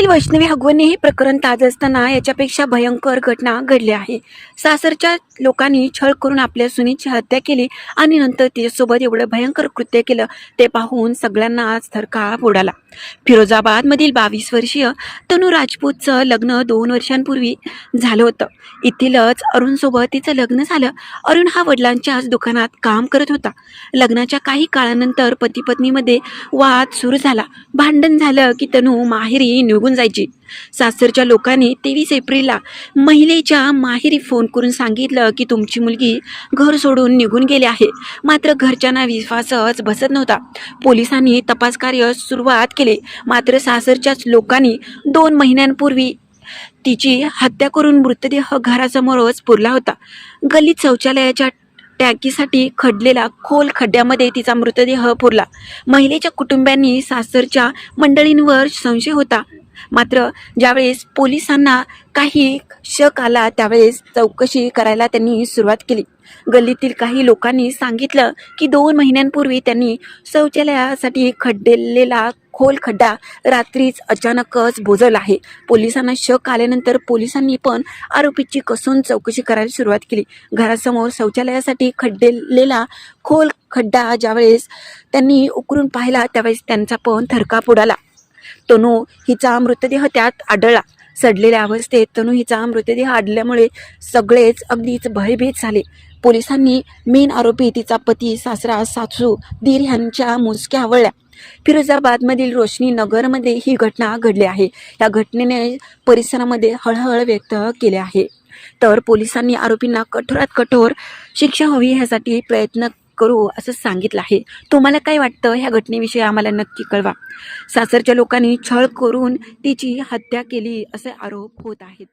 पुण्यातील वैष्णवी हगवणे हे प्रकरण ताज असताना याच्यापेक्षा भयंकर घटना घडली आहे. सासरच्या लोकांनी छळ करून आपल्या सुनीची हत्या केली आणि नंतर तिच्यासोबत एवढं भयंकर कृत्य केलं ते पाहून सगळ्यांना आज थरकाप उडाला फिरोजाबादमधील बावीस वर्षीय तनू राजपूतचं लग्न दोन वर्षांपूर्वी झालं होतं. येथीलच अरुणसोबत तिचं लग्न झालं. अरुण हा वडिलांच्याच दुकानात काम करत होता. लग्नाच्या काही काळानंतर पती पत्नीमध्ये वाद सुरू झाला. भांडण झालं की तनू माहेरी निघून जायची. सासरच्या लोकांनी तेवीस एप्रिलला महिलेच्या माहेरी फोन करून सांगितलं की तुमची मुलगी घर सोडून निघून गेली आहे. मात्र घरच्यांना विश्वासच बसत नव्हता. पोलिसांनी तपास कार्य सुरुवात केले. मात्र सासरच्याच लोकांनी दोन महिन्यांपूर्वी तिची हत्या करून मृतदेह घरासमोरच पुरला होता. गल्लीत शौचालयाच्या टॅकीसाठी खडलेला खोल खड्ड्यामध्ये तिचा मृतदेह पुरला. महिलेच्या कुटुंबियांनी सासरच्या मंडळींवर संशय होता. मात्र ज्यावेळेस पोलिसांना काही शक आला त्यावेळेस चौकशी करायला त्यांनी सुरुवात केली. गल्लीतील काही लोकांनी सांगितलं की दोन महिन्यांपूर्वी त्यांनी शौचालयासाठी खड्डेलेला खोल खड्डा रात्रीच अचानकच भोजवला आहे. पोलिसांना शक आल्यानंतर पोलिसांनी पण आरोपीची कसून चौकशी करायला सुरुवात केली. घरासमोर शौचालयासाठी खड्डेलेला खोल खड्डा ज्यावेळेस त्यांनी उकरून पाहिला त्यावेळेस त्यांचा पण थरकाप उडाला. तनू हिचा मृतदेह त्यात आढळला. सडलेल्या अवस्थेत तनू हिचा मृतदेह आढळल्यामुळे सगळेच अगदीच भयभीत झाले. पोलिसांनी मेन आरोपी तिचा पती सासरा सासू दीर ह्यांच्या मुसक्या आवळल्या. फिरोजाबादमधील रोशनी नगरमध्ये ही घटना घडली आहे. या घटनेने परिसरामध्ये हळहळ व्यक्त केले आहे. तर पोलिसांनी आरोपींना कठोरात कठोर शिक्षा हवी ह्यासाठी प्रयत्न करू असं सांगितलं आहे. तुम्हाला काय वाटतं? ह्या घटनेविषयी आम्हाला नक्की कळवा. सासरच्या लोकांनी छळ करून तिची हत्या केली असे आरोप होत आहेत.